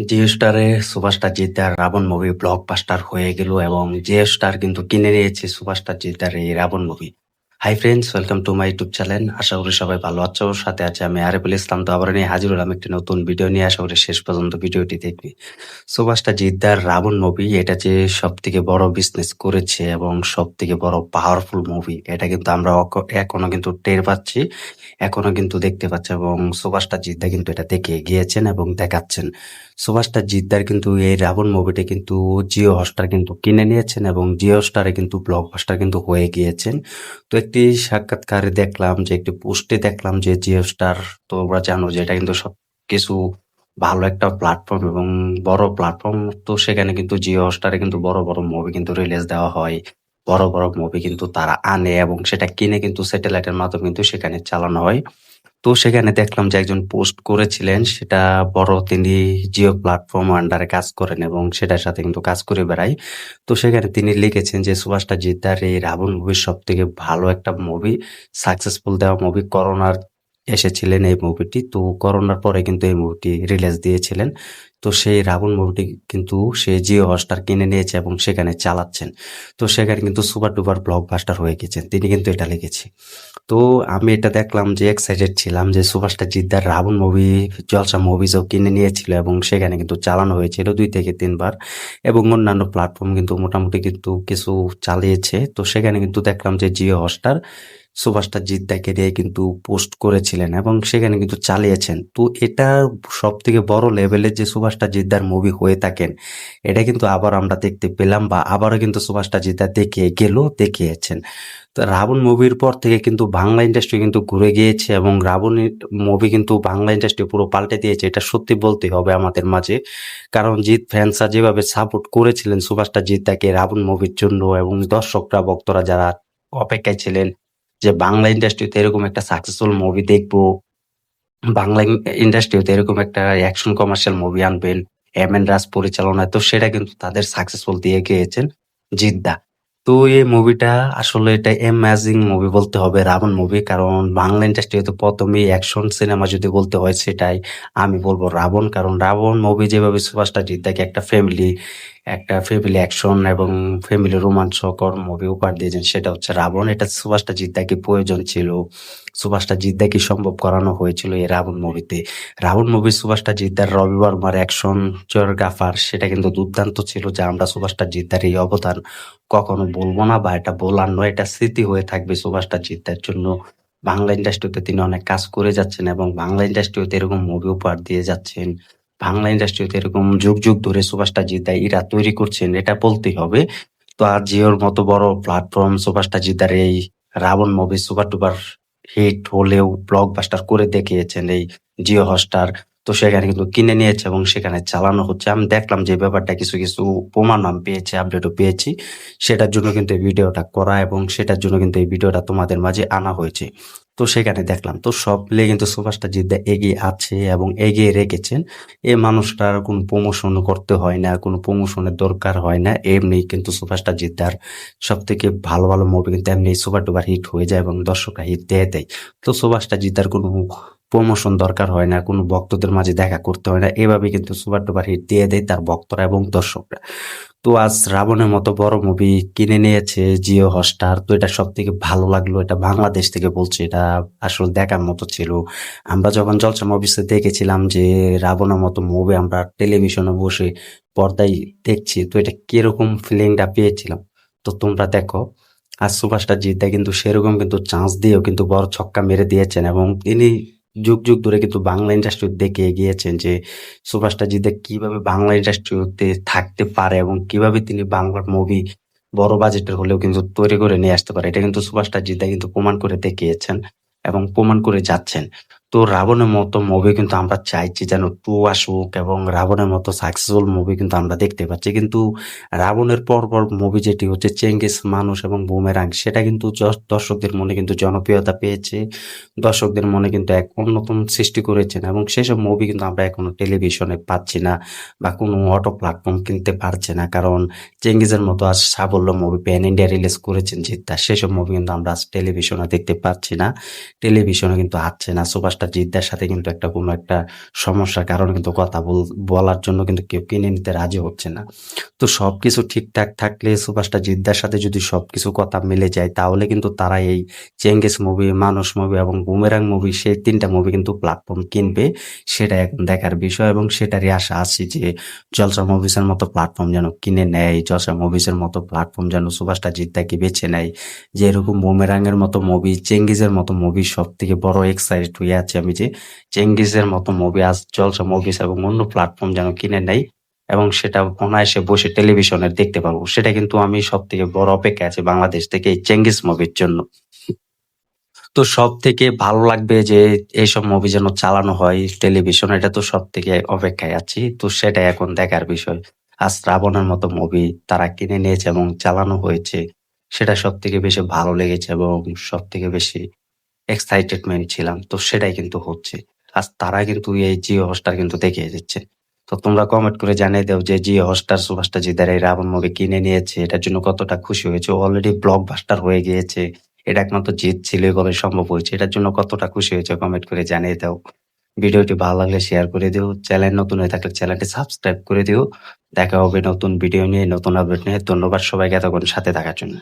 জিও স্টারে সুপারস্টার জিদ্দার Raavan movie blockbuster হয়ে গেল এবং জিও স্টার কিন্তু কিনে নিয়েছে সুপারস্টার জিদ্দার এই Raavan movie hi friends welcome to my YouTube channel আশা করি সবাই ভালো আছো। সাথে আছে আমি আরিফুল ইসলাম। তো আবার নিয়ে হাজির হলাম একটি নতুন ভিডিও নিয়ে। আশা করি শেষ পর্যন্ত ভিডিওটি দেখবি। সুপারস্টার জিদ্দার রাবণ মুভি এটা যে সব থেকে বড় বিজনেস করেছে এবং সব থেকে বড় পাওয়ারফুল মুভি এটা কিন্তু আমরা এখনও কিন্তু টের পাচ্ছি, এখনও কিন্তু দেখতে পাচ্ছি এবং সুপারস্টার জিদ্দা কিন্তু এটা দেখে গিয়েছেন এবং দেখাচ্ছেন। সুপারস্টার জিদ্দার কিন্তু এই রাবণ মুভিটা কিন্তু জিও হটস্টার কিন্তু কিনে নিয়েছেন এবং জিও স্টারে কিন্তু ব্লকবাস্টার কিন্তু হয়ে গিয়েছেন। তো একটি সাক্ষাৎকারে দেখলাম যে, একটি পোস্টে দেখলাম যে জিও স্টার তোমরা জানো যে, এটা কিন্তু সব কিছু ভালো একটা প্ল্যাটফর্ম এবং বড় প্ল্যাটফর্ম। তো সেখানে কিন্তু জিও স্টারে কিন্তু বড় বড় মুভি কিন্তু রিলিজ দেওয়া হয়। বড় বড় মুভি কিন্তু তারা আনে এবং সেটা কিনে কিন্তু স্যাটেলাইটের মাধ্যমে কিন্তু সেখানে চালানো হয়। তো সেখানে দেখলাম যে একজন পোস্ট করেছিলেন, সেটা বড় তিনি জিও প্ল্যাটফর্ম আন্ডারে কাজ করেন এবং সেটার সাথে কিন্তু কাজ করে বেড়াই তো সেখানে তিনি লিখেছেন যে, সুভাষটা জিদ্দার এই রাবণ মুভির সব থেকে ভালো একটা মুভি, সাকসেসফুল দেওয়া মুভি, করোনার এসেছিলেন এই মুভিটি। তো করোনার পরে কিন্তু এই মুভিটি রিলিজ দিয়েছিলেন। তো সেই রাবণ মুভিটি কিন্তু সে জিও হটস্টার কিনে নিয়েছে এবং সেখানে চালাচ্ছেন। তো সেখানে কিন্তু সুপার ডুপার ব্লকবাস্টার হয়ে গেছেন। তিনি কিন্তু এটা লিখেছে। তো আমি এটা দেখলাম যে এক্সাইটেড ছিলাম যে সুভাষটা জিদ্দার রাবণ মুভি জলসা মুভিজও কিনে নিয়েছিল এবং সেখানে কিন্তু চালানো হয়েছিল দুই থেকে তিনবার এবং অন্যান্য প্ল্যাটফর্ম কিন্তু মোটামুটি কিন্তু কিছু চালিয়েছে। তো সেখানে কিন্তু দেখলাম যে জিও হটস্টার সুভাষটা জিদ্দাকে দিয়ে কিন্তু পোস্ট করেছিলেন এবং সেখানে কিন্তু চালিয়েছেন। তো এটা সব থেকে বড় লেভেলের যে সুভাষটা জিদ্দার মুভি হয়ে থাকেন, এটা কিন্তু আবার আমরা দেখতে পেলাম বা আবারও কিন্তু সুভাষটা জিদ্দা দেখিয়ে গেল, দেখিয়েছেন। তো রাবণ মুভির পর থেকে কিন্তু বাংলা ইন্ডাস্ট্রি কিন্তু ঘুরে গিয়েছে এবং রাবণ মুভি কিন্তু বাংলা ইন্ডাস্ট্রি পুরো পাল্টে দিয়েছে, এটা সত্যি বলতে হবে আমাদের মাঝে। কারণ জিৎ ফ্যান্সরা যেভাবে সাপোর্ট করেছিলেন সুভাষটা জিদ্দাকে রাবণ মুভির জন্য এবং দর্শকরা, ভক্তরা যারা অপেক্ষায় ছিলেন যে বাংলা ইন্ডাস্ট্রিতে এরকম একটা সাকসেসফুল মুভি দেখব, বাংলা ইন্ডাস্ট্রিতে এরকম একটা অ্যাকশন কমার্শিয়াল মুভি আনবেন এম এন রাজ পরিচালনায়, তো সেটা কিন্তু তাদের সাকসেসফুল দিয়ে গিয়েছেন জিদ্দা। তো এই মুভিটা আসলে এটা অ্যামেজিং মুভি বলতে হবে, রাবণ মুভি কারণ বাংলা ইন্ডাস্ট্রিতে প্রথমেই অ্যাকশন সিনেমা যদি বলতে হয় সেটাই আমি বলব রাবণ, কারণ রাবণ মুভি যেভাবে সুভাষটা জিদ্দাকে একটা ফ্যামিলি একটা ফ্যামিলি অ্যাকশন এবং ফ্যামিলি রোমাঞ্চকর মুভি উপহার দিয়েছেন, সেটা হচ্ছে রাবণ। এটা সুভাষটা জিদ্দাকে প্রয়োজন ছিল। সুভাষটা জিদ্দাকে সম্ভব করানো হয়েছিল এই রাবণ মুভিতে রাবণ মুভি সুভাষটা জিদ্দার রবি বর্মার অ্যাকশন চোরগাফার সেটা কিন্তু দুর্দান্ত ছিল যে আমরা সুভাষটা জিদ্দার এই অবদান কখনো বলব না বা এটা বলার নয়, এটা স্মৃতি হয়ে থাকবে সুভাষটা জিদ্দার জন্য। বাংলা ইন্ডাস্ট্রিতে তিনি অনেক কাজ করে যাচ্ছেন এবং বাংলা ইন্ডাস্ট্রিতে এরকম মুভি উপহার দিয়ে যাচ্ছেন। বাংলা ইন্ডাস্ট্রিতে এরকম যুগ যুগ ধরে সুভাষটা জিদ্দা ইরা তৈরি করছেন, এটা বলতেই হবে। তো আর জিওর মতো বড় প্ল্যাটফর্ম সুভাষটা জিদ্দার এই Raavan movie super duper hit হলেও ব্লকবাস্টার করে দেখিয়েছেন এই জিও হটস্টার। তো সেখানে কিন্তু কিনে নিয়েছে এবং সেখানে চালানো হচ্ছে। আমি দেখলাম যে ব্যাপারটা কিছু কিছু প্রমাণ আমি পেয়েছি আপডেটও পেয়েছি। সেটার জন্য কিন্তু এই ভিডিওটা করা এবং সেটার জন্য কিন্তু এই ভিডিওটা তোমাদের মাঝে আনা হয়েছে। তো সেখানে দেখলাম, তো সব মিলিয়ে কিন্তু সুভাষটা জিদ্দা এগিয়ে আছে এবং এগিয়ে রেখেছেন। এই মানুষটার কোনো প্রমোশন করতে হয় না, কোনো প্রমোশনের দরকার হয় না। এমনি কিন্তু সুভাষটা জিদ্দার সব থেকে ভালো ভালো মুভি কিন্তু এমনি সুপার ডুপার হিট হয়ে যায় এবং দর্শকরা হিট দিয়ে দেয়। তো সুভাষটা জিদ্দার কোনো প্রমোশন দরকার হয় না, কোনো ভক্তদের মাঝে দেখা করতে হয় না। এভাবে কিন্তু সুপার ডুপার হিট দিয়ে দেয় তার ভক্তরা এবং দর্শকরা। তো আজ রাবণের মতো বড় মুভি কিনে নিয়েছে জিও হটস্টার। তো এটা সব থেকে ভালো লাগল, এটা বাংলাদেশ থেকে বলছে, এটা আসলে দেখার মতো ছিল। আমরা যখন জলসা মুভিসে দেখেছিলাম যে রাবণের মতো মুভি আমরা টেলিভিশনে বসে পর্দায় দেখছি, তো এটা কীরকম ফিলিংটা পেয়েছিলাম? তো তোমরা দেখো আর সুভাষটা জিদ্দা কিন্তু সেরকম কিন্তু চান্স দিয়েও কিন্তু বড় ছক্কা মেরে দিয়েছেন এবং তিনি যুগ যুগ ধরে কিন্তু বাংলা ইন্ডাস্ট্রি দেখে এগিয়েছেন যে সুভাষটা জিদে কীভাবে বাংলা ইন্ডাস্ট্রিতে থাকতে পারে এবং কীভাবে তিনি বাংলার মুভি বড় বাজেটের হলেও কিন্তু তৈরি করে নিয়ে আসতে পারে, এটা কিন্তু সুভাষটা জিদে কিন্তু প্রমাণ করে দেখিয়েছেন এবং প্রমাণ করে যাচ্ছেন। তো রাবণের মতো মুভি কিন্তু আমরা চাইছি যেন টু আসুক এবং রাবণের মতো সাকসেসফুল মুভি কিন্তু আমরা দেখতে পাচ্ছি। কিন্তু রাবণের পর পর মুভি যেটি হচ্ছে চেঙ্গিস মানুষ এবং বুমেরাং সেটা কিন্তু দর্শকদের মনে কিন্তু জনপ্রিয়তা পেয়েছে। দর্শকদের মনে কিন্তু এক অন্যতম সৃষ্টি করেছেন এবং সেসব মুভি কিন্তু আমরা এখনও টেলিভিশনে পাচ্ছি না বা কোনো অটো প্ল্যাটফর্ম কিনতে পারছে না। কারণ চেঙ্গিজের মতো আজ সাফল্য মুভি প্যান ইন্ডিয়া রিলিজ করেছেন জিদ্দা সেসব মুভি কিন্তু আমরা আজ টেলিভিশনে দেখতে পাচ্ছি না। টেলিভিশনে কিন্তু আসছে না। সুপারস্টার সুপারস্টার জিদ্দার সাথে কিন্তু একটা কোনো একটা সমস্যার কারণে কিন্তু কথা বল- বলার জন্য কিন্তু কেউ কিনে নিতে রাজি হচ্ছে না। তো সব কিছু ঠিকঠাক থাকলে সুপারস্টার জিদ্দার সাথে যদি সবকিছু কথা মিলে যায়, তাহলে কিন্তু তারা এই চেঙ্গেস মুভি মানুষ মুভি এবং বুমেরাং মুভি, সেই তিনটা মুভি কিন্তু প্ল্যাটফর্ম কিনবে। সেটা এখন দেখার বিষয় এবং সেটারই আশা আছে যে জলসা মুভিসের মতো প্ল্যাটফর্ম যেন কিনে নেয়, জলসা মুভিসের মতো প্ল্যাটফর্ম যেন সুপারস্টার জিদ্দাকে বেছে নেয়। যে এরকম বুমেরাঙের মতো মুভি চেঙ্গিজের মতো মুভি সব থেকে বড় এক্সাইটেড হয়ে আছে। আমি যে চেঙ্গিজের মতো মুভি আজ জলসা মুভিস এবং অন্য প্ল্যাটফর্ম যেন কিনে নেয় এবং সেটা অনায়াসে বসে টেলিভিশনে দেখতে পারব। সেটা কিন্তু আমি সব থেকে বড় অপেক্ষা আছে বাংলাদেশ থেকে এই চেঙ্গিস মুভির জন্য। তো সব থেকে ভালো লাগবে যে এইসব মুভি যেন চালানো হয় টেলিভিশন এটা তো সব থেকে অপেক্ষায় আছি। তো সেটা এখন দেখার বিষয়। আজ শ্রাবণের মতো মুভি তারা কিনে নিয়েছে এবং চালানো হয়েছে। সেটা সব থেকে বেশি ভালো লেগেছে এবং সব থেকে বেশি এক্সাইটেডমেন্ট ছিলাম, তো সেটাই কিন্তু হচ্ছে। আজ তারা কিন্তু এই জিও হটস্টার কিন্তু দেখিয়ে দিচ্ছে তো তোমরা কমেন্ট করে জানিয়ে দাও যে জিও হটস্টার সুপারস্টার জিদার এই রাবণ মুভি কিনে নিয়েছে, এটার জন্য কতটা খুশি হয়েছে। অলরেডি ব্লকবাস্টার হয়ে গিয়েছে, এটা একমাত্র জিত ছিল কবে সম্ভব হয়েছে, এটার জন্য কতটা খুশি হয়েছে কমেন্ট করে জানিয়ে দাও। ভিডিওটি ভালো লাগলে শেয়ার করে দিও চ্যানেল নতুন হয়ে থাকলে চ্যানেলটি সাবস্ক্রাইব করে দিও। দেখা হবে নতুন ভিডিও নিয়ে, নতুন আপডেট নিয়ে। ধন্যবাদ সবাইকে এতক্ষণ সাথে থাকার জন্য।